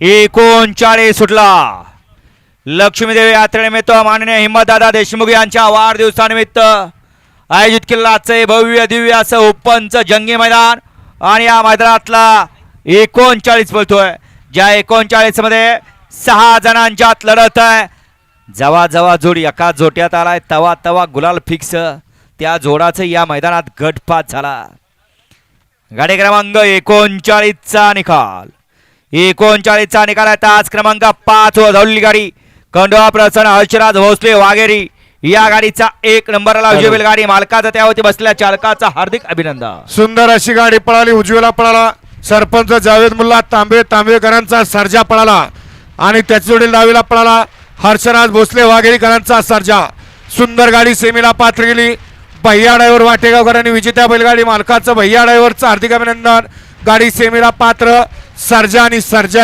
एकोणचाळीस सुटला. लक्ष्मीदेवी यात्रेनिमित्त माननीय हिम्मतदादा देशमुख यांच्या वाढदिवसानिमित्त आयोजित केलेलं आजचं भव्य दिव्य असं ओपनचं जंगी मैदान आणि या मैदानातला एकोणचाळीस बोलतोय ज्या एकोणचाळीसमध्ये सहा जणांच्यात लढत आहे. जवा जवा जोड एका जोट्यात आलाय. तवा तवा गुलाल फिक्स त्या जोडाचं या मैदानात गटपात झाला. गाडी क्रमांक एकोणचाळीसचा निकाल. एकोणचाळीसचा निकाल आहे. तास क्रमांक पाच व धावलेली गाडी. खंडोबा प्रसन्न हर्षराज भोसले वाघेरी. या गाडीचा एक नंबरला विजय गाडी. मालकाचा त्यावरती बसलेल्या चालकाचा हार्दिक अभिनंदन. सुंदर अशी गाडी पळाली उजवीला पळाला. सरपंच जावेद मुल्ला तांबे तांबेकरांचा सर्जा पळाला. आणि त्याच्याजोडी डावीला पळाला. हर्षराज भोसले वाघेरीकरांचा सर्जा. सुंदर गाडी सेमीला पात्र गेली. भैया ड्रायव्हर वाटेगावकरांनी विजेत्या बैलगाडी मालकाचं भैया ड्रायव्हरचं हार्दिक अभिनंदन. गाडी सेमीला पात्र. सर्जा आणि सर्जा